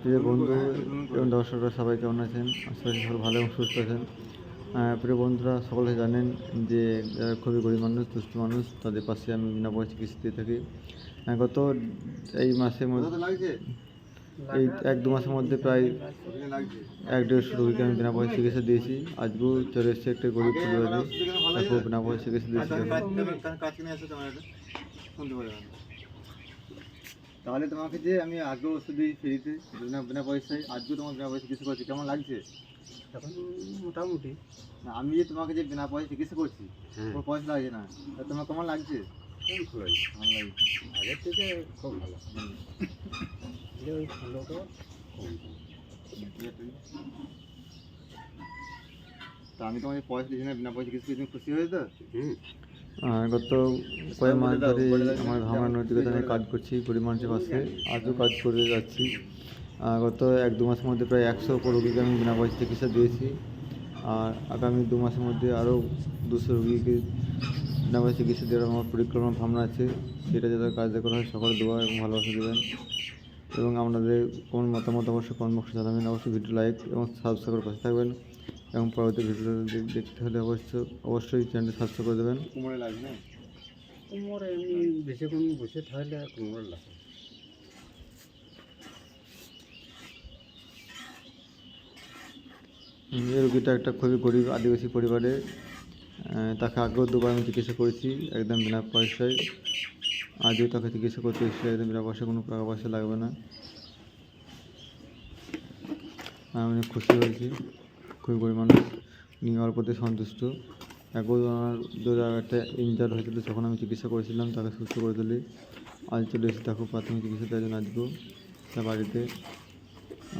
প্রিয় বন্ধু এবং দর্শকরা সবাই কেমন আছেন? আশা করি সকল ভালো এবং সুস্থ আছেন। প্রিয় বন্ধুরা সকলে জানেন যে যারা খুবই গরিব মানুষ দুস্থ মানুষ তাদের পাশে আমি বিনা পয়সা চিকিৎসা দিয়ে থাকি। গত এই মাসের মধ্যে এই এক দু মাসের মধ্যে প্রায় এক দেড়শো রোগীকে আমি বিনা পয়সা চিকিৎসা দিয়েছি। আজকেও চলে এসেছে একটা গরিব পরিবারে। তাকেও বিনা পয়সা চিকিৎসা দিয়েছি। তাহলে তোমাকে যে আমি আগেও ওষুধ দিই ফ্রিতে বিনা বিনা পয়সায় আজকেও তোমার বিনা পয়সা চিকিৎসা করছি। কেমন লাগছে? এখন মোটামুটি। না আমি যে তোমাকে যে বিনা পয়সা চিকিৎসা করছি হ্যাঁ। কোনো পয়সা লাগছে না। তা তোমার কেমন লাগছে? খুব ভালো লাগছে। আগের থেকে খুব ভালো। ওই তা। আমি তোমাকে পয়সা দিচ্ছি না বিনা পয়সা চিকিৎসা করে তুমি খুশি হয়ে তো হুম। গত কয়েক মাস ধরে আমার ভাঙা নৈতিকতা নিয়ে কাজ করছি গরিব মানুষের পাশে আজও কাজ করে যাচ্ছি। গত এক দু মাসের মধ্যে প্রায় একশো রোগীকে আমি বিনা পয়সা চিকিৎসা দিয়েছি। আর আগামী দু মাসের মধ্যে আরও দুশো রোগীকে বিনা পয়সা চিকিৎসা দেওয়ার আমার পরিকল্পনা, ভাবনা আছে। সেটা যাতে কার্যকর হয় সকলে দোয়া এবং ভালোবাসা দেবেন। এবং আপনাদের কোন মতামত অবশ্যই কমেন্ট বক্সে জানাবেন। অবশ্যই ভিডিও লাইক এবং সাবস্ক্রাইব করে পাশে থাকবেন। এবং পরবর্তী ভিডিও দেখতে হলে অবশ্যই অবশ্যই চ্যানেলটি সাবস্ক্রাইব করে দেবেন। কোমরে লাগবে? না কোমর এমনি বেশিক্ষণ বসে থাকলে কোমর লাগে এই রোগীটা একটা খুবই গরিব আদিবাসী পরিবারে তাকে আগেও দুবার আমি চিকিৎসা করেছি একদম বিনা পয়সায়। আজও তাকে চিকিৎসা করতে এসেছি একদম বিনা পয়সা কোনো টাকা পয়সা লাগবে না। আমি খুশি হয়েছি। খুবই গরিব মানুষ উনি অল্পতে সন্তুষ্ট। একবার ওনার যদি একটা ইনজার হয়েছিল, তখন আমি চিকিৎসা করেছিলাম, তাকে সুস্থ করে তুলি। আজ চলে এসেছি তাকে প্রাথমিক চিকিৎসা দেওয়ার জন্য আজকেও তার বাড়িতে।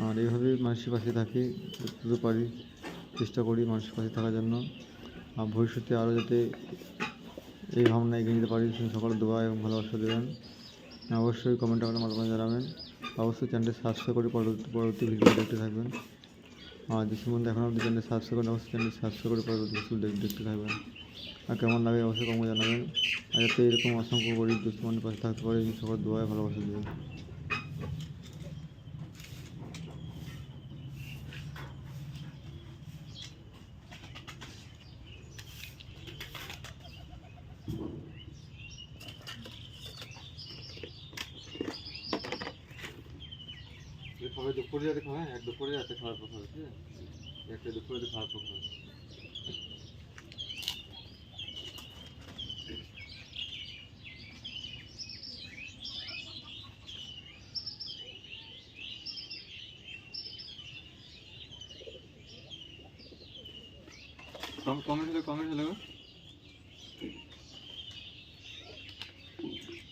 আর এইভাবেই মানুষের পাশে থাকি যতটুকু পারি চেষ্টা করি মানুষের পাশে থাকার জন্য। আর ভবিষ্যতে আরও যাতে এই ভাবনা এগিয়ে নিতে পারি সকলে দোয়া এবং ভালোবাসা দেবেন। অবশ্যই কমেন্ট করে মতামত জানাবেন। অবশ্যই চ্যানেলটি সাবস্ক্রাইব করে পরবর্তী পরবর্তী ভিডিও দেখতে থাকবেন। যে সম্বন্ধে এখনও অবধি চ্যানেল সাবস্ক্রাইব করেন, অবশ্যই চ্যানেল সাবস্ক্রাইব করে পরবর্তী দেখ- দেখতে থাকবেন আর কেমন লাগে অবশ্যই কমেন্ট জানাবেন। আর যাতে এরকম অসংখ্য গরিব দুশ্মনের পাশে থাকতে পারে, এই সকল দোয়ায় ভালোবাসা দেবেন খাবে দুপুরে যাতে খাবে এক দুপুরে যাতে খাওয়ার ঠিক আছে। একটা দুপুরে যাতে খাওয়ার খাবে কমেন্ট কমেন্ট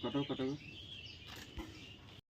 কাটাও কাটাও